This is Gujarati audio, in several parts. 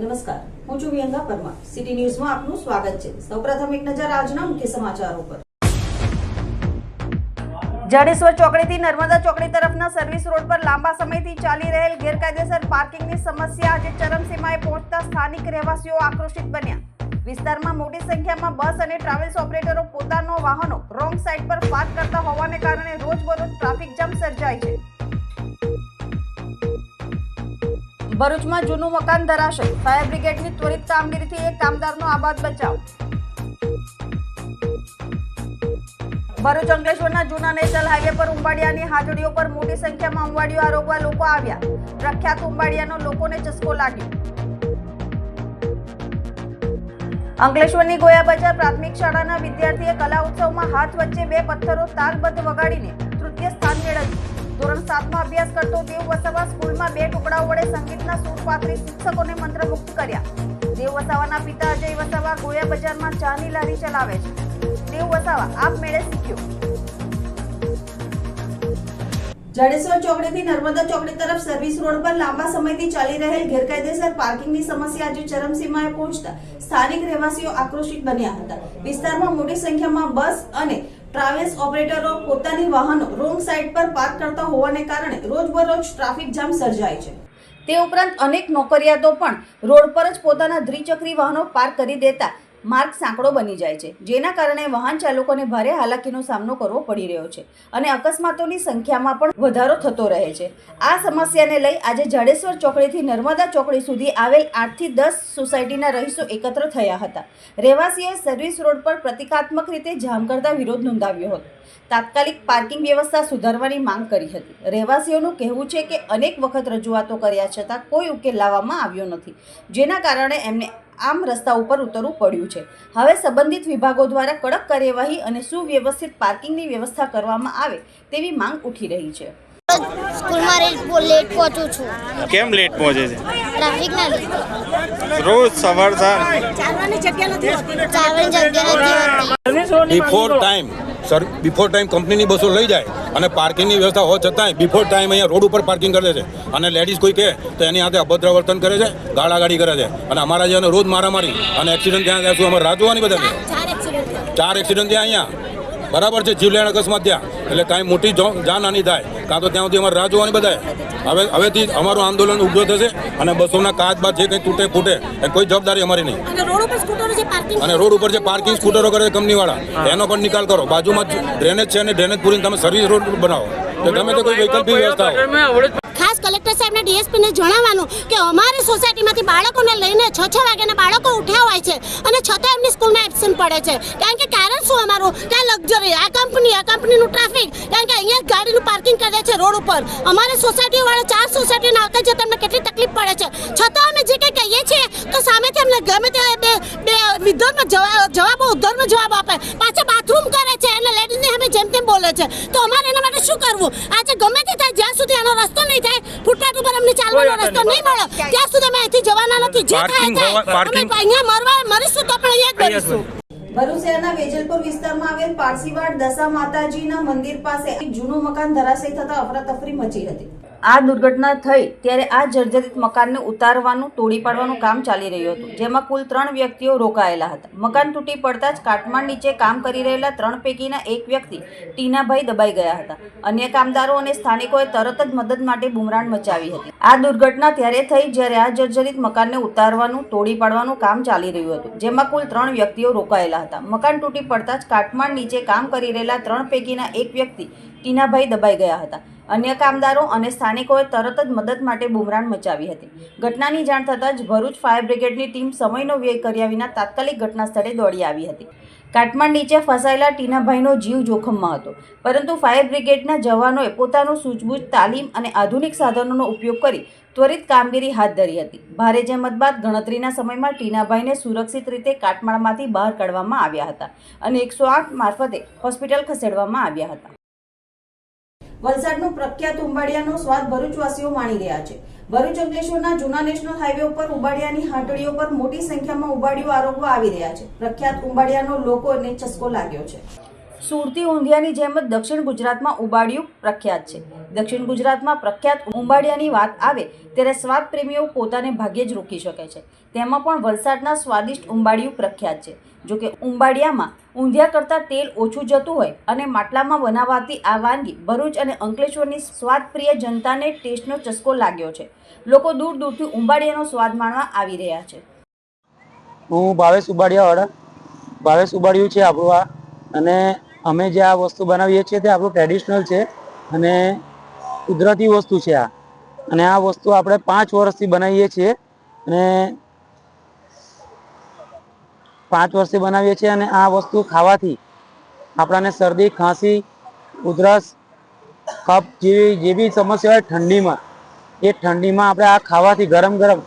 નમસ્કાર. હું છું વિયંગા પરમાર. સિટી ન્યૂઝમાં આપનું સ્વાગત છે. સૌપ્રથમ એક નજર આજના મુખ્ય સમાચારો પર. જાડેશ્વર ચોકડીથી નર્મદા ચોકડી તરફના સર્વિસ રોડ પર લાંબા સમયથી ચાલી રહેલ ગેરકાયદેસર પાર્કિંગની સમસ્યા આજે ચરમસીમાએ પહોંચતા સ્થાનિક રહેવાસીઓ આક્રોશિત બન્યા. વિસ્તારમાં મોટી સંખ્યામાં બસ અને ટ્રાવેલ્સ ઓપરેટરો પોતાનો વાહનો રોંગ સાઇડ પર પાર્ક કરતા હોવાને કારણે રોજબરોજ ટ્રાફિક જામ સર્જાય છે. ભરૂચમાં જૂનું મકાન ધરાશે ફાયર બ્રિગેડની ત્વરિત કામગીરીથી એક કામદારનો આબાદ બચાવ. ભરૂચ અંકલેશ્વરના જૂના નેશનલ હાઈવે પર ઉંબાડિયાની હાજડીઓ પર મોટી સંખ્યામાં ઉંબાડિયો આરોગવા લોકો આવ્યા. પ્રખ્યાત ઉંબાડિયાનો લોકોને ચસ્કો લાગ્યો. અંકલેશ્વરની ગોયા બજાર પ્રાથમિક શાળાના વિદ્યાર્થીએ કલા ઉત્સવમાં હાથ વચ્ચે બે પથ્થરો તાલબદ્ધ વગાડીને તૃતીય સ્થાન મેળવ્યું. ધોરણ સાતમાં અભ્યાસ કરતો દેવ વસાવા સ્કૂલમાં બે ટુકડાઓ વડે સંગીતના સૂર પાથરી શિક્ષકોને મંત્રમુક્ત કર્યા. દેવ વસાવાના પિતા અજય વસાવા ગોયા બજારમાં ચાની લારી ચલાવે છે. દેવ વસાવા આપમેળે શીખ્યો. જાડેશ્વર ચોકડીથી નર્મદા ચોકડી તરફ સર્વિસ રોડ પર લાંબા સમયથી ચાલી રહેલ ગેરકાયદેસર પાર્કિંગની સમસ્યા આજે ચરમસીમાએ પહોંચતા સ્થાનિક રહેવાસીઓ આક્રોશિત બન્યા હતા. વિસ્તારમાં મોટી સંખ્યામાં બસ અને ટ્રાવેલ્સ ઓપરેટરો પોતાની વાહનો રોંગ સાઇડ પર પાર્ક કરતા હોવાને કારણે રોજબરોજ ટ્રાફિક જામ સર્જાય છે. તે ઉપરાંત અનેક નોકરિયાતો પણ રોડ પર જ પોતાના દ્વિચક્રી વાહનો પાર્ક કરી દેતા માર્ગ સાંકડો બની જાય છે, જેના કારણે વાહન ચાલકોને ભારે હાલાકીનો સામનો કરવો પડી રહ્યો છે અને અકસ્માતોની સંખ્યામાં પણ વધારો થતો રહે છે. આ સમસ્યાને લઈ આજે જાડેશ્વર ચોકડીથી નર્મદા ચોકડી સુધી આવેલ આઠથી દસ સોસાયટીના રહીશો એકત્ર થયા હતા. રહેવાસીઓએ સર્વિસ રોડ પર પ્રતિકાત્મક રીતે જામ કરતા વિરોધ નોંધાવ્યો હતો. તાત્કાલિક પાર્કિંગ વ્યવસ્થા સુધારવાની માંગ કરી હતી. રહેવાસીઓનું કહેવું છે કે અનેક વખત રજૂઆતો કર્યા છતાં કોઈ ઉકેલ લાવવામાં આવ્યો નથી, જેના કારણે એમને આમ રસ્તા ઉપર ઉતરવું પડ્યું છે. હવે સંબંધિત વિભાગો દ્વારા કડક કાર્યવાહી અને સુવ્યવસ્થિત પાર્કિંગની વ્યવસ્થા કરવામાં આવે તેવી માંગ ઉઠી રહી છે. સ્કૂલમાં લેટ પહોંચું છું. કેમ લેટ પહોંચે છે? ટ્રાફિકના લીધે. રોજ સવાર થાય ચાલવાની જગ્યા નથી હોતી. Before time sir before time કંપનીની બસો લઈ જાય અને પાર્કિંગની વ્યવસ્થા હોવા છતાંય બિફોર ટાઈમ અહીંયા રોડ ઉપર પાર્કિંગ કરે છે. અને લેડીઝ કોઈ કહે તો એની હાથે અભદ્ર વર્તન કરે છે ગાળાગાડી કરે છે. અને અમારા જેવાને રોજ મારામારી અને એક્સિડન્ટ ત્યાં ત્યાં શું અમારે રાહ જોવાની બધાને. ચાર એક્સિડન્ટ ત્યાં અહીંયા. બરાબર છે જીવલેણ અકસ્માત ત્યાં. એટલે કાંઈ મોટી જાનહાની થાય. કાં તો ત્યાં સુધી અમારે રાહ જોવાની બધાએ. હવે હવેથી અમારું આંદોલન ઊભો થશે અને બસોના કાચ બાદ જે કંઈ તૂટે ફૂટે એ કોઈ જવાબદારી અમારી નહીં. અને રોડ ઉપર જે પાર્કિંગ અને રોડ ઉપર સ્કૂટરો કરે છે કંપનીવાળા એનો પણ નિકાલ કરો. બાજુમાં જ ડ્રેનેજ છે અને ડ્રેનેજ પૂરીને તમે સર્વિસ રોડ બનાવો. તો ગમે તે કોઈ વૈકલ્પિક વ્યવસ્થા કલેક્ટર સાહેબને ડીએસપીને જણાવવાનું કે અમારી સોસાયટીમાંથી બાળકોને લઈને છ છ વાગ્યાના બાળકો ઉઠ્યા હોય છે અને છતાં એમની સ્કૂલમાં એબસેન્ટ પડે છે. કારણ કે કારણ શું અમારું? કે લક્ઝરી, આ કંપની, આ કંપનીનું ટ્રાફિક. કારણ કે અહીંયા ગાડીનું પાર્કિંગ કરે છે રોડ ઉપર. અમારી સોસાયટીવાળા ચાર સોસાયટીને આવતા જતા અમને કેટલી તકલીફ પડે છે. છતાં અમે જે કંઈ કહીએ છીએ તો સામેથી અમને ગમે તે બે બે વિધર્મ જવાબો ઉદ્ધર્મ જવાબ આપે. પાછા બાથરૂમ કરે છે અને લેડીઝને અમે જેમ તેમ બોલે છે. તો અમારે એના માટે શું કરવું? આજે ગમે તે થાય, જ્યાં સુધી આનો રસ્તો નહીં થાય ફૂટપાથ ઉપર અમને ચાલવાનો રસ્તો નહીં. મળે. ત્યાં સુધી અમે અહીંથી જવાના નથી. જે થાય થાય. અમે અહીંયા મરવા મરીશું તો પણ અહીંયા જ મરીશું. ભરૂચ શહેરના વેજલપુર વિસ્તારમાં આવેલ પારસીવાડ દશા માતાજીના મંદિર પાસે એક જૂનું મકાન ધરાશયી થતા અફરાતફરી મચી હતી. આ દુર્ઘટના થઈ ત્યારે આ જર્જરિત મકાનને ઉતારવાનું, તોડી પાડવાનું કામ ચાલી રહ્યું હતું, જેમાં કુલ ત્રણ વ્યક્તિઓ રોકાયેલા હતા. મકાન તૂટી પડતા જ કાટમાળ નીચે કામ કરી રહેલા ત્રણ પૈકીના એક વ્યક્તિ ટીનાભાઈ દબાઈ ગયા હતા. અન્ય કામદારો અને સ્થાનિકોએ તરત જ મદદ માટે બુમરાણ મચાવી હતી. આ દુર્ઘટના ત્યારે થઈ જ્યારે આ જર્જરિત મકાનને ઉતારવાનું, તોડી પાડવાનું કામ ચાલી રહ્યું હતું, જેમાં કુલ ત્રણ વ્યક્તિઓ રોકાયેલા હતા. મકાન તૂટી પડતા જ કાટમાળ નીચે કામ કરી રહેલા ત્રણ પૈકીના એક વ્યક્તિ ટીનાભાઈ દબાઈ ગયા હતા. અન્ય કામદારો અને સ્થાનિકોએ તરત જ મદદ માટે બુમરાણ મચાવી હતી. ઘટનાની જાણ થતાં જ ભરૂચ ફાયર બ્રિગેડની ટીમ સમયનો વ્યય કર્યા વિના તાત્કાલિક ઘટના સ્થળે દોડી આવી હતી. કાટમાળ નીચે ફસાયેલા ટીનાભાઈનો જીવ જોખમમાં હતો, પરંતુ ફાયર બ્રિગેડના જવાનોએ પોતાનું સૂઝબૂછ તાલીમ અને આધુનિક સાધનોનો ઉપયોગ કરી ત્વરિત કામગીરી હાથ ધરી હતી. ભારે જહેમત બાદ ગણતરીના સમયમાં ટીનાભાઈને સુરક્ષિત રીતે કાટમાળમાંથી બહાર કાઢવામાં આવ્યા હતા અને એકસો આઠ મારફતે હોસ્પિટલ ખસેડવામાં આવ્યા હતા. વલસાડનું પ્રખ્યાત ઉંબાડિયાનો સ્વાદ ભરૂચવાસીઓ માણી રહ્યા છે. ભરૂચ અંકલેશ્વરના જૂના નેશનલ હાઈવે ઉપર ઉંબાડિયાની હાટડીઓ પર મોટી સંખ્યામાં ઉંબાડિયો આરોગવા આવી રહ્યા છે. પ્રખ્યાત ઉંબાડિયાનો લોકોને ચસ્કો લાગ્યો છે. સુરતી ઊંધિયાની જેમ જ દક્ષિણ ગુજરાતમાં ઉંબાડિયું પ્રખ્યાત છે. દક્ષિણ ગુજરાતમાં પ્રખ્યાત ઉંબાડિયાની વાત આવે ત્યારે સ્વાદ પ્રેમીઓ પોતાને ભાગ્યે જ રોકી શકે છે. તેમાં પણ વલસાડના સ્વાદિષ્ટ ઉંબાડિયું પ્રખ્યાત છે. જોકે ઉંબાડિયામાં ઊંધિયા કરતાં તેલ ઓછું જતું હોય અને માટલામાં બનાવાતી આ વાનગી ભરૂચ અને અંકલેશ્વરની સ્વાદપ્રિય જનતાને ટેસ્ટનો ચસ્કો લાગ્યો છે. લોકો દૂર દૂરથી ઉંબાડિયાનો સ્વાદ માણવા આવી રહ્યા છે. હું ભાવેશ ઉબાડિયાવાળા ભાવેશ ઉબાડિયું છે આપણું. અને અમે જે આ વસ્તુ બનાવીએ છીએ તે આપણું ટ્રેડિશનલ છે અને કુદરતી વસ્તુ છે આ. અને આ વસ્તુ આપણે પાંચ વર્ષથી બનાવીએ છીએ અને પાંચ વર્ષથી બનાવીએ છીએ અને આ વસ્તુ ખાવાથી આપણાને શરદી, ખાંસી, ઉધરસ, કફ જેવી જે બી સમસ્યા હોય ઠંડીમાં, એ ઠંડીમાં આપણે આ ખાવાથી ગરમ ગરમ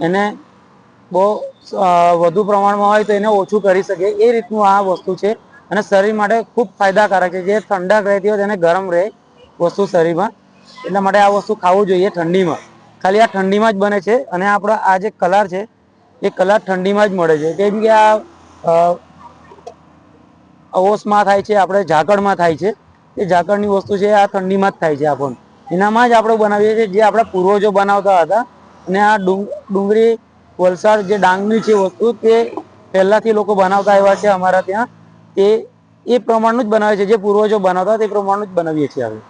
એને બહુ વધુ પ્રમાણમાં હોય તો એને ઓછું કરી શકે એ રીતનું આ વસ્તુ છે. અને શરીર માટે ખૂબ ફાયદાકારક છે. જે ઠંડક રહેતી હોય તેને ગરમ રહે વસ્તુ શરીરમાં. એટલા માટે આ વસ્તુ ખાવું જોઈએ ઠંડીમાં. ખાલી આ ઠંડીમાં જ બને છે અને આપણો આ જે કલર છે, એ કલર ઠંડીમાં જ મળે છે. કેમ કે આ ઓસમાં થાય છે, આપણે ઝાકળમાં થાય છે. એ ઝાકળની વસ્તુ છે, આ ઠંડીમાં જ થાય છે આપણને. એનામાં જ આપણે બનાવીએ છીએ જે આપણા પૂર્વજો બનાવતા હતા. અને આ ડુંગ, ડુંગળી, વલસાડ જે ડાંગની છે વસ્તુ તે પહેલાથી લોકો બનાવતા આવ્યા છે અમારા ત્યાં. તે એ પ્રમાણનું જ બનાવે છે. જે પૂર્વજો બનાવતા તે પ્રમાણનું જ બનાવીએ છીએ હવે.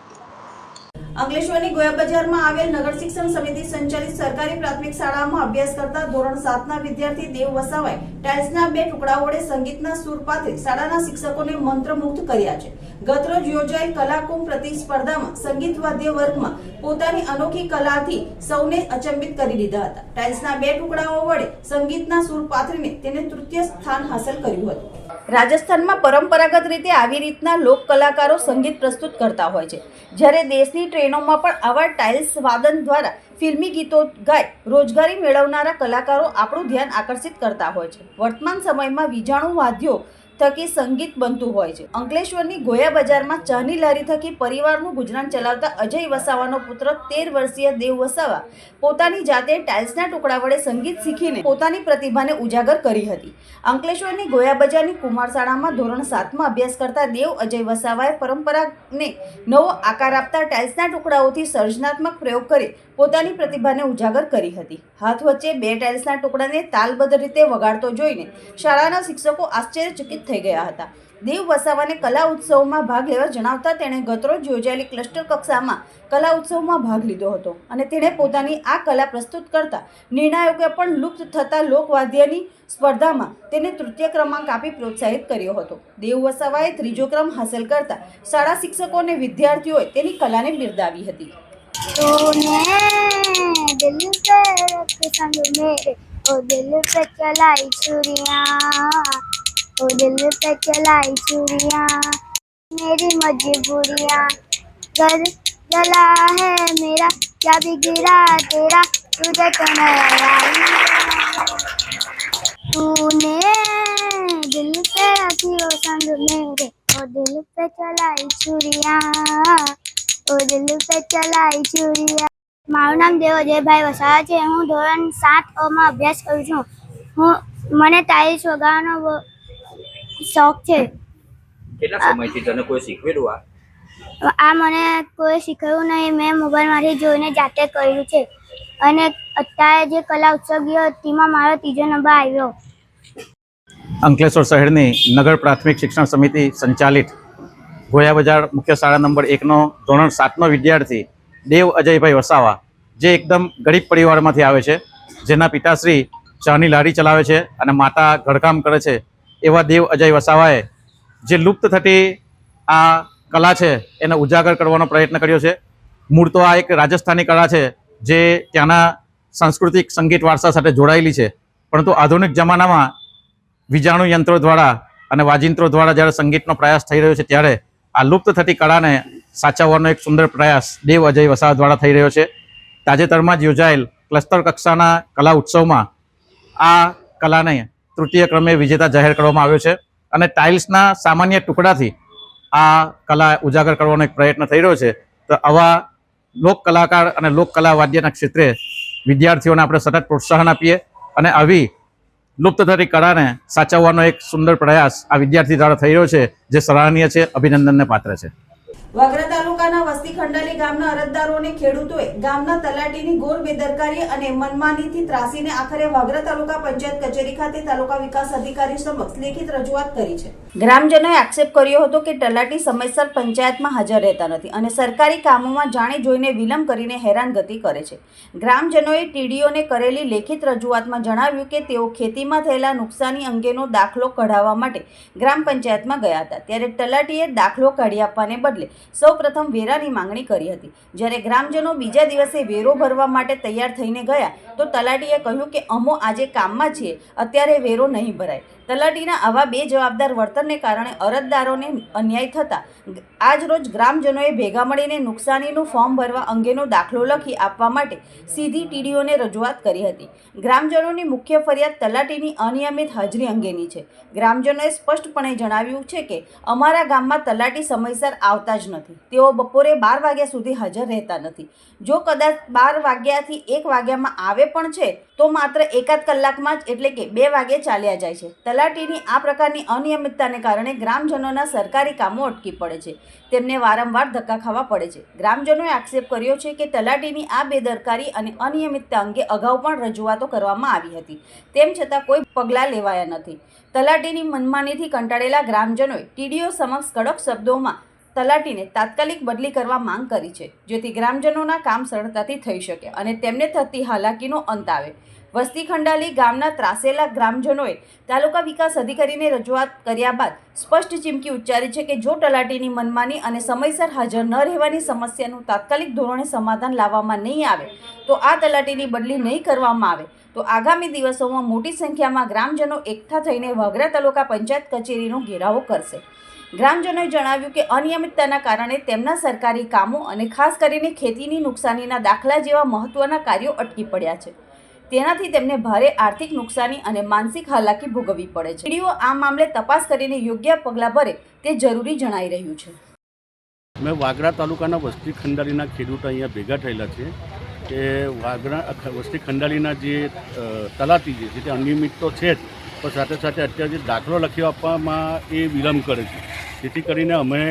અંકલેશ્વરની ગોયા બજારમાં આવેલ નગર શિક્ષણ સમિતિ સંચાલિત સરકારી પ્રાથમિક શાળામાં અભ્યાસ કરતા ધોરણ સાતના વિદ્યાર્થી દેવ વસાવાએ ટાઇલ્સના બે ટુકડા વડે સંગીતના સૂર પાથે શાળાના શિક્ષકોને મંત્રમુગ્ધ કર્યા છે. ગતરોજ યોજાયેલ કલાકુંભ પ્રતિસ્પર્ધામાં સંગીત વાદ્ય વર્ગમાં પોતાની અનોખી કલાથી સૌને અચંબિત કરી દીધા હતા. ટાઇલ્સના બે ટુકડાઓ વડે સંગીતના સૂર પાથરીને તેને તૃતીય સ્થાન હાંસલ કર્યું હતું. રાજસ્થાનમાં પરંપરાગત રીતે આવી રીતના લોક કલાકારો સંગીત પ્રસ્તુત કરતા હોય છે. જ્યારે દેશની ટ્રેનોમાં પણ આવા ટાઇલ્સ વાદન દ્વારા ફિલ્મી ગીતો ગાય, રોજગારી મેળવનારા કલાકારો આપણું ધ્યાન આકર્ષિત કરતા હોય છે. વર્તમાન સમયમાં વીજાણુ વાદ્યો થકી સંગીત બનતું હોય છે. અંકલેશ્વરની ગોયા બજારમાં ચાની લારી થકી પરિવારનું ગુજરાન ચલાવતા અજય વસાવાનો પુત્ર તેર વર્ષીય દેવ વસાવા પોતાની જાતે ટાઇલ્સના ટુકડા વડે સંગીત શીખીને પોતાની પ્રતિભાને ઉજાગર કરી હતી. અંકલેશ્વરની ગોયા બજારની કુમાર શાળામાં ધોરણ સાતમાં અભ્યાસ કરતા દેવ અજય વસાવાએ પરંપરાને નવો આકાર આપતા ટાઇલ્સના ટુકડાઓથી સર્જનાત્મક પ્રયોગ કરી પોતાની પ્રતિભાને ઉજાગર કરી હતી. હાથ વચ્ચે બે ટાઇલ્સના ટુકડાને તાલબદ્ધ રીતે વગાડતો જોઈને શાળાના શિક્ષકો આશ્ચર્યચકિત થઈ ગયા હતા દેવ વસાવાને કલા ઉત્સવમાં ભાગ લેવા જણાવતા તેણે ગતરોજ યોજાયેલી ક્લસ્ટર કક્ષામાં કલા ઉત્સવમાં ભાગ લીધો હતો અને તેણે પોતાની આ કલા પ્રસ્તુત કરતા નિર્ણાયકોએ પણ લુપ્ત થતા લોકવાદ્યની સ્પર્ધામાં તેને તૃતીય ક્રમાંક આપી પ્રોત્સાહિત કર્યો હતો દેવ વસાવાએ ત્રીજો ક્રમ હાંસલ કરતા શાળા શિક્ષકો અને વિદ્યાર્થીઓએ તેની કલાને બિરદાવી હતી तूने दिल पे रख संग मेरे ओ दिल पे चलाई चूड़ियाँ ओ दिल पे चलाई चूड़ियाँ मेरी मजबूरियाँ घर जला है मेरा क्या बिगड़ा तेरा तुझे तो नया लाई तूने दिल पे रखी ओ संग मेरे ओ दिल पे चलाई चूड़ियाँ ઓ દિલ પે ચલાઈ ચૂરિયા મારું નામ દેવ અજયભાઈ વસાવા છે હું ધોરણ સાત માં અભ્યાસ કરું છું હું મને ટાઇલ્સ વગાડવાનો બહુ શોખ છે. કેટલા સમયથી તને કોઈ શીખવેલું આ? આ મને કોઈ શીખવ્યું નહીં. મેં મોબાઈલમાંથી જોઈને જાતે કર્યું છે. અને અત્યારે જે કલા ઉત્સવ ગયો તેમાં મારો ત્રીજો નંબર આવ્યો. અંકલેશ્વર શહેરની નગર પ્રાથમિક શિક્ષણ સમિતિ સંચાલિત ગોયા બજાર મુખ્ય શાળા નંબર એકનો ધોરણ સાતનો વિદ્યાર્થી દેવ અજયભાઈ વસાવા જે એકદમ ગરીબ પરિવારમાંથી આવે છે જેના પિતાશ્રી ચાની લારી ચલાવે છે અને માતા ઘરકામ કરે છે એવા દેવ અજય વસાવાએ જે લુપ્ત થતી આ કલા છે એને ઉજાગર કરવાનો પ્રયત્ન કર્યો છે. મૂળ તો આ એક રાજસ્થાની કળા છે જે ત્યાંના સાંસ્કૃતિક સંગીત વારસા સાથે જોડાયેલી છે. પરંતુ આધુનિક જમાનામાં વીજાણુ યંત્રો દ્વારા અને વાજિંત્રો દ્વારા જ્યારે સંગીતનો પ્રયાસ થઈ રહ્યો છે ત્યારે આ લુપ્ત થતી કળાને સાચવવાનો એક સુંદર પ્રયાસ દેવ અજય વસાવા દ્વારા થઈ રહ્યો છે. તાજેતરમાં જ યોજાયેલ ક્લસ્ટર કક્ષાના કલા ઉત્સવમાં આ કલાને તૃતીય ક્રમે વિજેતા જાહેર કરવામાં આવ્યો છે અને ટાઇલ્સના સામાન્ય ટુકડાથી આ કલા ઉજાગર કરવાનો એક પ્રયત્ન થઈ રહ્યો છે. તો આવા લોક કલાકાર અને લોક કલા વાદ્યના ક્ષેત્રે વિદ્યાર્થીઓને આપણે સતત પ્રોત્સાહન આપીએ અને આવી લુપ્ત થતી કળાને સાચવવાનો એક સુંદર પ્રયાસ આ વિદ્યાર્થી દ્વારા થઈ રહ્યો છે, જે સરાહનીય છે, અભિનંદનને પાત્ર છે. વસ્તી ખંડાલી ગામના અરજદારોને ખેડૂતોએ ગામના તલાટીની ગોર બેદરકારી અને મનમાનીથી ત્રાસીને આખરે વાગરા તાલુકા પંચાયત કચેરી ખાતે તાલુકા વિકાસ અધિકારી સમક્ષ લેખિત રજૂઆત કરી છે. ગ્રામજનોએ આક્ષેપ કર્યો હતો કે તલાટી સમયસર પંચાયતમાં હાજર રહેતા નથી અને સરકારી કામોમાં જાણી જોઈને વિલંબ કરીને હેરાનગતિ કરે છે. ગ્રામજનોએ ટીડીઓને કરેલી લેખિત રજૂઆતમાં જણાવ્યું કે તેઓ ખેતીમાં થયેલા નુકસાની અંગેનો દાખલો કઢાવવા માટે ગ્રામ પંચાયતમાં ગયા હતા. ત્યારે તલાટીએ દાખલો કાઢી આપવાને બદલે સૌપ્રથમ વેરાની માંગણી કરી હતી. જ્યારે ગ્રામજનો બીજા દિવસે વેરો ભરવા માટે તૈયાર થઈને ગયા, તો તલાટીએ કહ્યું કે, અમો આજે કામમાં છીએ, અત્યારે વેરો નહીં ભરાય. તલાટીના આવા બે જવાબદાર વર્તનને કારણે અરજદારોને અન્યાય થતા આજરોજ ગ્રામજનોએ ભેગા મળીને નુકસાનીનું ફોર્મ ભરવા અંગેનો દાખલો લખી આપવા માટે સીધી ટીડીઓને રજૂઆત કરી હતી. ગ્રામજનોની મુખ્ય ફરિયાદ તલાટીની અનિયમિત હાજરી અંગેની છે. ગ્રામજનોએ સ્પષ્ટપણે જણાવ્યું છે કે, અમારા ગામમાં તલાટી સમયસર આવતા જ નથી. તેઓ બપોરે બાર વાગ્યા સુધી હાજર રહેતા નથી. જો કદાચ બાર વાગ્યાથી એક વાગ્યામાં આવે પણ છે તો માત્ર એકાદ કલાકમાં જ એટલે કે બે વાગે ચાલ્યા જાય છે. તલાટીની આ પ્રકારની અનિયમિતતાને કારણે ગ્રામજનોના સરકારી કામો અટકી પડે છે. તેમને વારંવાર ધક્કા ખાવા પડે છે. ગ્રામજનોએ આક્ષેપ કર્યો છે કે તલાટીની આ બેદરકારી અને અનિયમિતતા અંગે અગાઉ પણ રજૂઆતો કરવામાં આવી હતી. તેમ છતાં કોઈ પગલાં લેવાયા નથી. તલાટીની મનમાનીથી કંટાળેલા ગ્રામજનોએ ટીડીઓ સમક્ષ કડક શબ્દોમાં તલાટીને તાત્કાલિક બદલી કરવા માંગ કરી છે, જેથી ગ્રામજનોના કામ સરળતાથી થઈ શકે અને તેમને થતી હાલાકીનો અંત આવે. વસ્તી ખંડાલી ગામના ત્રાસેલા ગ્રામજનોએ તાલુકા વિકાસ અધિકારીને રજૂઆત કર્યા બાદ સ્પષ્ટ ચીમકી ઉચ્ચારી છે કે જો તલાટીની મનમાની અને સમયસર હાજર ન રહેવાની સમસ્યાનું તાત્કાલિક ધોરણે સમાધાન લાવવામાં નહીં આવે, તો આ તલાટીની બદલી નહીં કરવામાં આવે, તો આગામી દિવસોમાં મોટી સંખ્યામાં ગ્રામજનો એકઠા થઈને વાગરા તાલુકા પંચાયત કચેરીનો ઘેરાવો કરશે. ગ્રામજનોએ જણાવ્યું કે અનિયમિતતાના કારણે તેમના સરકારી કામો અને ખાસ કરીને ખેતીની નુકસાનીના દાખલા જેવા મહત્વના કાર્યો અટકી પડ્યા છે. તેનાથી તેમને ભારે આર્થિક નુકસાની અને માનસિક હાલાકી ભોગવવી પડે છે. ટીડીઓ આ મામલે તપાસ કરીને યોગ્ય પગલાં ભરે તે જરૂરી જણાઈ રહ્યું છે. મેં વાગરા તાલુકાના વસ્તી ખંડાલીના ખેડૂતો અહીંયા ભેગા થયેલા છે કે વાગરા વસ્તી ખંડાળીના જે તલાટી જે છે તે અનિયમિત તો છે જ. પણ સાથે સાથે અત્યારે જે દાખલો લખી આપવામાં એ વિલંબ કરે છે. જેથી કરીને અમે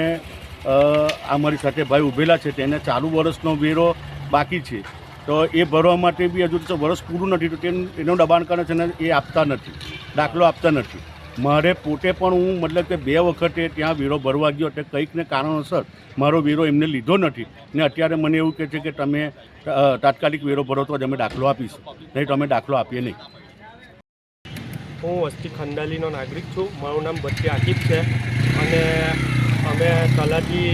અમારી સાથે ભાઈ ઊભેલા છે, તેને ચાલુ વર્ષનો વેરો બાકી છે. તો એ ભરવા માટે બી હજુ તો વર્ષ પૂરું નથી, તો એનું દબાણ કરે છે ને એ આપતા નથી, દાખલો આપતા નથી. મારે પોતે પણ હું મતલબ કે બે વખતે ત્યાં વેરો ભરવા ગયો એટલે કંઈક ને કારણોસર મારો વેરો એમને લીધો નથી. ને અત્યારે મને એવું કહે છે કે તમે તાત્કાલિક વેરો ભરો તો જ અમે દાખલો આપીશું. નહીં તો અમે દાખલો આપીએ નહીં. હું વસ્તી ખંડાલીનો નાગરિક છું. મારું નામ બચ્ચી આકિબ છે અને અમે તલાટી,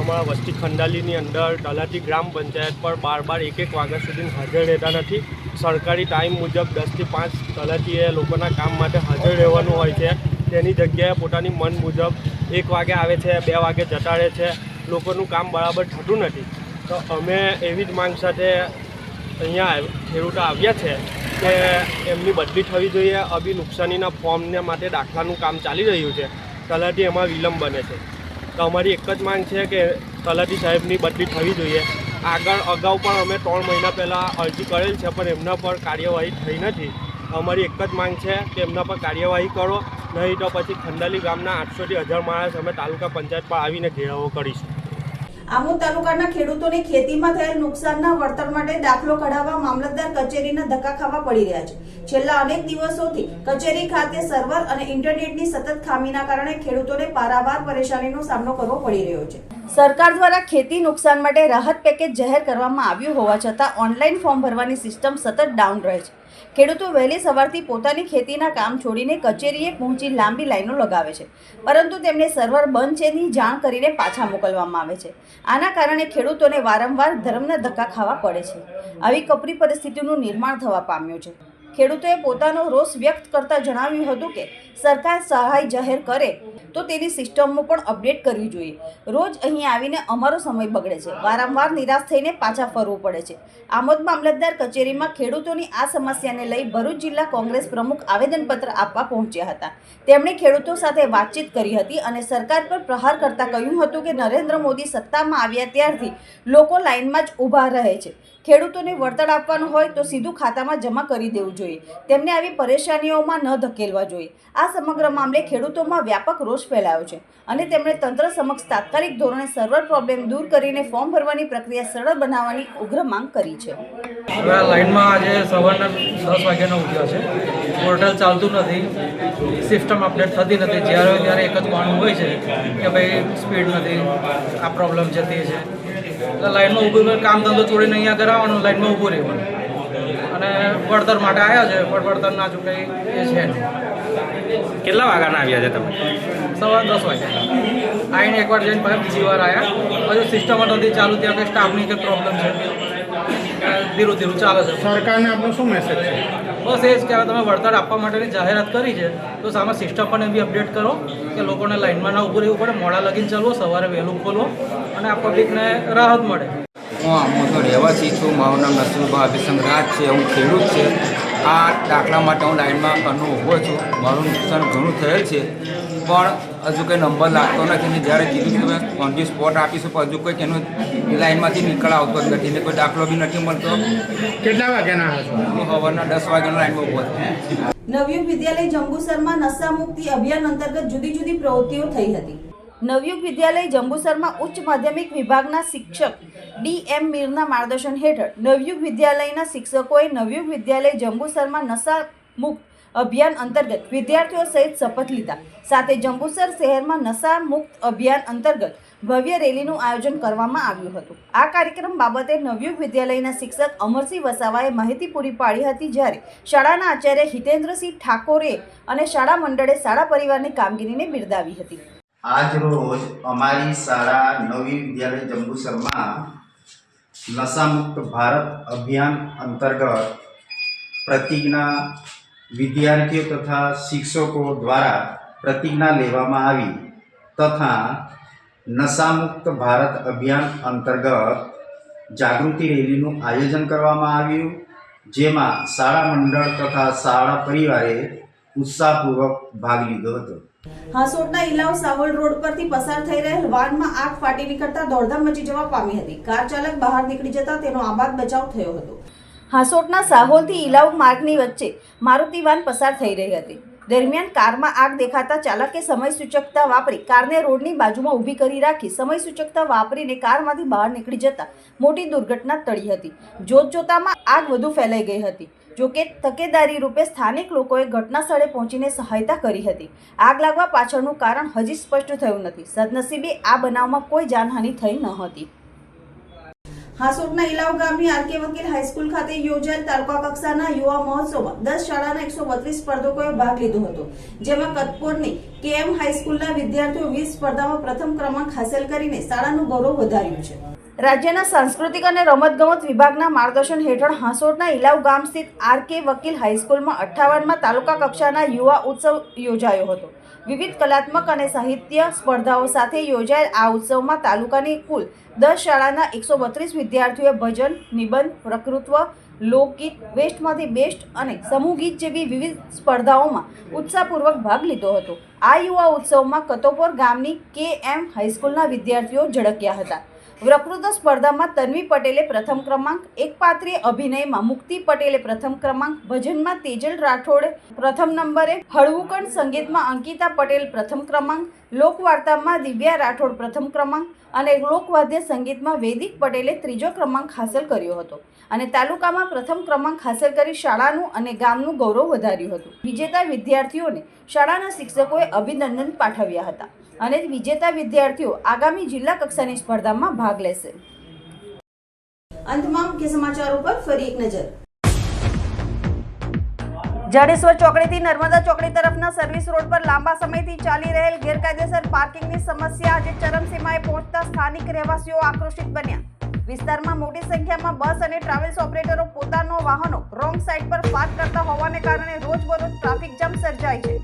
અમારા વસ્તી ખંડાલીની અંદર તલાટી ગ્રામ પંચાયત પર બાર બાર એક એક વાગ્યા સુધી હાજર રહેતા નથી. સરકારી ટાઈમ મુજબ દસથી પાંચ તલાટીએ લોકોના કામ માટે હાજર રહેવાનું હોય છે. તેની જગ્યાએ પોતાની મન મુજબ એક વાગે આવે છે, બે વાગે રહે છે. લોકોનું કામ બરાબર થતું નથી. તો અમે એવી જ માંગ સાથે અહીંયા ખેડૂતો આવ્યા છે કે એમની બદલી થવી જોઈએ, અભી નુકસાનીના ફોર્મને માટે દાખલાનું કામ ચાલી રહ્યું છે. તલાટી એમાં વિલંબ બને છે. તો અમારી એક જ માંગ છે કે તલાટી સાહેબની બદલી થવી જોઈએ. આગળ અગાઉ પણ અમે ત્રણ મહિના પહેલાં અરજી કરેલ છે, પણ એમના પર કાર્યવાહી થઈ નથી. અમારી એક જ માંગ છે કે એમના પર કાર્યવાહી કરો, નહીં તો પછી ખંડાલી ગામના આઠસોથી હજાર માણસ અમે તાલુકા પંચાયત પર આવીને ઘેરાવો કરીશું. આમોદ તાલુકાના ખેડૂતોને ખેતીમાં થયેલ નુકસાનના વળતર માટે દાખલો કઢાવવા મામલતદાર કચેરીના ધક્કા ખાવા પડી રહ્યા છે. છેલ્લા અનેક દિવસોથી કચેરી ખાતે સર્વર અને ઇન્ટરનેટની સતત ખામીના કારણે ખેડૂતોને પારાવાર પરેશાનીનો સામનો કરવો પડી રહ્યો છે. સરકાર દ્વારા ખેતી નુકસાન માટે રાહત પેકેજ જાહેર કરવામાં આવ્યું હોવા છતાં ઓનલાઈન ફોર્મ ભરવાની સિસ્ટમ સતત ડાઉન રહે છે. ખેડૂતો વહેલી સવારથી પોતાની ખેતીના કામ છોડીને કચેરીએ પહોંચી લાંબી લાઈનો લગાવે છે. પરંતુ તેમને સર્વર બંધ છે ની જાણ કરીને પાછા મોકલવામાં આવે છે. આના કારણે ખેડૂતોને વારંવાર ધર્મના ધક્કા ખાવા પડે છે. આવી કપરી પરિસ્થિતિનું નિર્માણ થવા પામ્યું છે. ખેડૂતોએ પોતાનો રોષ વ્યક્ત કરતા જણાવ્યું હતું કે સરકાર સહાય જાહેર કરે તો તેની સિસ્ટમનું પણ અપડેટ કરવી જોઈએ. રોજ અહીં આવીને અમારો સમય બગડે છે. વારંવાર નિરાશ થઈને પાછા ફરવું પડે છે. આમોદ મામલતદાર કચેરીમાં ખેડૂતોની આ સમસ્યાને લઈ ભરૂચ જિલ્લા કોંગ્રેસ પ્રમુખ આવેદનપત્ર આપવા પહોંચ્યા હતા. તેમણે ખેડૂતો સાથે વાતચીત કરી હતી અને સરકાર પર પ્રહાર કરતા કહ્યું હતું કે નરેન્દ્ર મોદી સત્તામાં આવ્યા ત્યારથી લોકો લાઇનમાં જ ઊભા રહે છે. ખેડૂતોને વળતર આપવાનું હોય તો સીધું ખાતામાં જમા કરી દેવું જોઈએ. તેમને આવી પરેશાનીઓમાં ન ધકેલવા જોઈએ. આ સમગ્ર મામલે ખેડૂતોમાં વ્યાપક રોષ ફેલાયો છે અને તેમણે તંત્ર સમક્ષ તાત્કાલિક ધોરણે સર્વર પ્રોબ્લેમ દૂર કરીને ફોર્મ ભરવાની પ્રક્રિયા સરળ બનાવવાની ઉગ્ર માંગ કરી છે. લાઇનમાં આજે સવારના દસ વાગ્યાનો ઉઠ્યો છે. પોર્ટલ ચાલતું નથી. સિસ્ટમ અપડેટ થતી નથી. જ્યારે ત્યારે એક જ બહાનું હોય છે કે ભાઈ સ્પીડ નથી. આ પ્રોબ્લેમ છે તે છે. એટલે લાઈનમાં ઊભું ઊભું કામ ધંધો છોડીને અહીંયા કરાવવાનું લાઈનમાં ઊભું રહેવાનું. અને વળતર માટે આવ્યા છે પણ વળતર ના ચૂકાય એ છે નહીં કેટલા વાગ્યાના આવ્યા છે તમે? સવાર દસ વાગ્યા. આવીને એકવાર જઈને પછી બીજી વાર આવ્યા. હજુ સિસ્ટમ નથી ચાલુ ત્યાં કંઈ સ્ટાફની કંઈ પ્રોબ્લેમ છે. ધીરું ધીરું ચાલે છે. સરકારને આપણો શું મેસેજ છે? બસ એ જ કે હવે તમે વળતર આપવા માટેની જાહેરાત કરી છે, તો સામે સિસ્ટમ પણ બી અપડેટ કરો કે લોકોને લાઇનમાં ના ઊભું રહેવું પડે, મોડા લગીને ચાલવો સવારે વહેલું ખોલો અને આ પબ્લિકને રાહત મળે. હું આમો તો રહેવાસી છું, મારું નામ નસરુભા અભિસંગ છે, હું ખેડૂત છે. આ દાખલા માટે હું લાઇનમાં ઘરનો ઊભો છું. મારું નુકસાન ઘણું થયેલ છે, પણ હજુ કંઈ નંબર લાગતો નથી ને જ્યારે કીધું કે તમે ઓન ધી સ્પોટ આપીશું પણ હજુ કોઈ એનું લાઇનમાંથી નીકળ આવતો જ નથી ને કોઈ દાખલો બી નથી મળતો. કેટલા વાગ્યાના હું સવારના દસ વાગ્યાનો લાઇનમાં ઊભો છું. નવયુગ વિદ્યાલય જંબુસરમાં નશા મુક્તિ અભિયાન અંતર્ગત જુદી જુદી પ્રવૃત્તિઓ થઈ હતી. નવયુગ વિદ્યાલય જંબુસરમાં ઉચ્ચ માધ્યમિક વિભાગના શિક્ષક ડી એમ મીરના માર્ગદર્શન હેઠળ નવયુગ વિદ્યાલયના શિક્ષકોએ નવયુગ વિદ્યાલય જંબુસરમાં નશા મુક્ત અભિયાન અંતર્ગત વિદ્યાર્થીઓ સહિત શપથ લીધા. સાથે જંબુસર શહેરમાં નશા મુક્ત અભિયાન અંતર્ગત ભવ્ય રેલીનું આયોજન કરવામાં આવ્યું હતું. આ કાર્યક્રમ બાબતે નવયુગ વિદ્યાલયના શિક્ષક અમરસિંહ વસાવાએ માહિતી પૂરી પાડી હતી જ્યારે શાળાના આચાર્ય હિતેન્દ્રસિંહ ઠાકોરે અને શાળા મંડળે શાળા પરિવારની કામગીરીને બિરદાવી હતી. આજ અમારી શાળા નવી વિદ્યાલય જંબુસરમાં નશામુક્ત ભારત અભિયાન અંતર્ગત પ્રતિજ્ઞા વિદ્યાર્થીઓ તથા શિક્ષકો દ્વારા પ્રતિજ્ઞા લેવામાં આવી તથા નશામુક્ત ભારત અભિયાન અંતર્ગત જાગૃતિ રેલીનું આયોજન કરવામાં આવ્યું, જેમાં શાળા મંડળ તથા શાળા પરિવારે ઉત્સાહપૂર્વક ભાગ લીધો હતો. હાસોડના ઇલાવ સાવલ રોડ પરથી પસાર થઈ રહેલ વાનમાં આગ ફાટી નીકળતા દોડધામ મચી જવા પામી હતી. કાર ચાલક બહાર નીકળી જતા તેનો આબાદ બચાવ થયો હતો. હાંસોટના સાહોલથી ઇલાવ માર્ગની વચ્ચે મારુતિ વાન પસાર થઈ રહી હતી. દરમિયાન કારમાં આગ દેખાતા ચાલકે સમય સૂચકતા વાપરી કારને રોડની બાજુમાં ઊભી કરી રાખી સમય સૂચકતા વાપરીને કારમાંથી બહાર નીકળી જતા મોટી દુર્ઘટના ટળી હતી. જોતજોતામાં આગ વધુ ફેલાઈ ગઈ હતી. જોકે તકેદારી રૂપે સ્થાનિક લોકોએ ઘટના સ્થળે પહોંચીને સહાયતા કરી હતી. આગ લાગવા પાછળનું કારણ હજી સ્પષ્ટ થયું નથી. સદનસીબે આ બનાવમાં કોઈ જાનહાનિ થઈ ન હતી. હાંસોટના ઇલાવ ગામની આરકે વકીલ હાઈસ્કૂલ ખાતે યોજાયેલ તાલુકા કક્ષાના યુવા મહોત્સવમાં દસ શાળાના એકસો બત્રીસ સ્પર્ધકોએ ભાગ લીધો હતો. જેમાં કતપોરની કેએમ હાઈસ્કૂલના વિદ્યાર્થીઓ વીસ સ્પર્ધામાં પ્રથમ ક્રમાંક હાંસલ કરીને શાળાનું ગૌરવ વધાર્યું છે. રાજ્યના સાંસ્કૃતિક અને રમતગમત વિભાગના માર્ગદર્શન હેઠળ હાંસોટના ઇલાવ ગામ સ્થિત આર કે વકીલ હાઈસ્કૂલમાં અઠ્ઠાવનમાં તાલુકા કક્ષાના યુવા ઉત્સવ યોજાયો હતો. વિવિધ કલાત્મક અને સાહિત્ય સ્પર્ધાઓ સાથે યોજાયેલ આ ઉત્સવમાં તાલુકાની કુલ દસ શાળાના એકસો બત્રીસ વિદ્યાર્થીઓએ ભજન, નિબંધ પ્રકૃત્વ લોકગીત વેસ્ટમાંથી બેસ્ટ અને સમૂહ ગીત જેવી વિવિધ સ્પર્ધાઓમાં ઉત્સાહપૂર્વક ભાગ લીધો હતો. આ યુવા ઉત્સવમાં કતોપોર ગામની કે એમ હાઈસ્કૂલના વિદ્યાર્થીઓ ઝળક્યા હતા. વક્તૃત્વ સ્પર્ધામાં તન્વી પટેલે પ્રથમ ક્રમાંક, એક પાત્રીય અભિનયમાં મુક્તિ પટેલે પ્રથમ ક્રમાંક, ભજનમાં તેજલ રાઠોડે પ્રથમ નંબરે, હળવુકણ સંગીતમાં અંકિતા પટેલ પ્રથમ ક્રમાંક લોકવાર્તામાં દિવ્યા રાઠોડ પ્રથમ ક્રમાંક અને લોકવાદ્ય સંગીતમાં વૈદિક પટેલે ત્રીજો ક્રમાંક હાંસલ કર્યો હતો. અને તાલુકામાં પ્રથમ ક્રમાંક હાંસલ કરી શાળાનું અને ગામનું ગૌરવ વધાર્યું હતું. વિજેતા વિદ્યાર્થીઓને શાળાના શિક્ષકોએ અભિનંદન પાઠવ્યા હતા અને વિજેતા વિદ્યાર્થીઓ આગામી જિલ્લા કક્ષાની સ્પર્ધામાં ભાગ લેશે. અંતમાં મુખ્ય સમાચારો પર ફરી એક નજર. જાડેશ્વર ચોકડીથી નર્મદા ચોકડી તરફના સર્વિસ રોડ પર લાંબા સમયથી ચાલી રહેલ ગેરકાયદેસર પાર્કિંગની સમસ્યા આજે ચરમસીમાએ પહોંચતા સ્થાનિક રહેવાસીઓ આક્રોશિત બન્યા. વિસ્તારમાં મોટી સંખ્યામાં બસ અને ટ્રાવેલ્સ ઓપરેટરો પોતાનો વાહનો રોંગ સાઇડ પર પાર્ક કરતા હોવાને કારણે રોજબરોજ ટ્રાફિક જામ સર્જાય છે.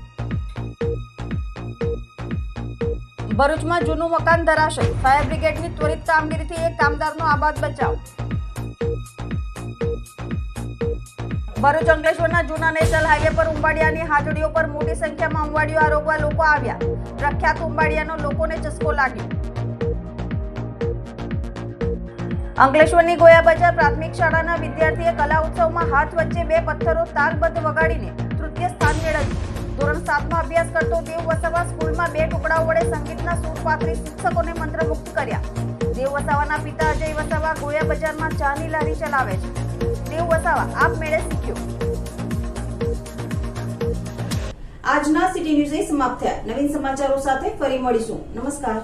ભરૂચમાં જૂનું મકાન ધરાશે ફાયર બ્રિગેડની ત્વરિત કામગીરીથી એક કામદારનો આબાદ બચાવ. ભરૂચ અંકલેશ્વરના જૂના નેશનલ હાઈવે પર ઉંબાડિયાની હાજરીઓ પર મોટી સંખ્યામાં ઉંબાડિયો આરોગવા લોકો આવ્યા. પ્રખ્યાત ઉંબાડિયાનો લોકોને ચસ્કો લાગ્યો. અંકલેશ્વરની ગોયા બજાર પ્રાથમિક શાળાના વિદ્યાર્થીએ કલા ઉત્સવમાં હાથ વચ્ચે બે પથ્થરો તાલબદ્ધ વગાડીને તૃતીય સ્થાન મેળવ્યું. ધોરણ સાતમાં અભ્યાસ કરતો દેવ વસાવા સ્કૂલમાં બે ટુકડાઓ વડે સંગીતના સૂર પાથરી શિક્ષકોને મંત્રમુક્ત કર્યા. દેવ વસાવાના પિતા અજય વસાવા ગોયા બજારમાં ચાની લારી ચલાવે છે. દેવ વસાવા આપમેળે શીખ્યો આજના સિટી ન્યૂઝ સમાપ્ત થયા. નવીન સમાચારો સાથે ફરી મળીશું. નમસ્કાર.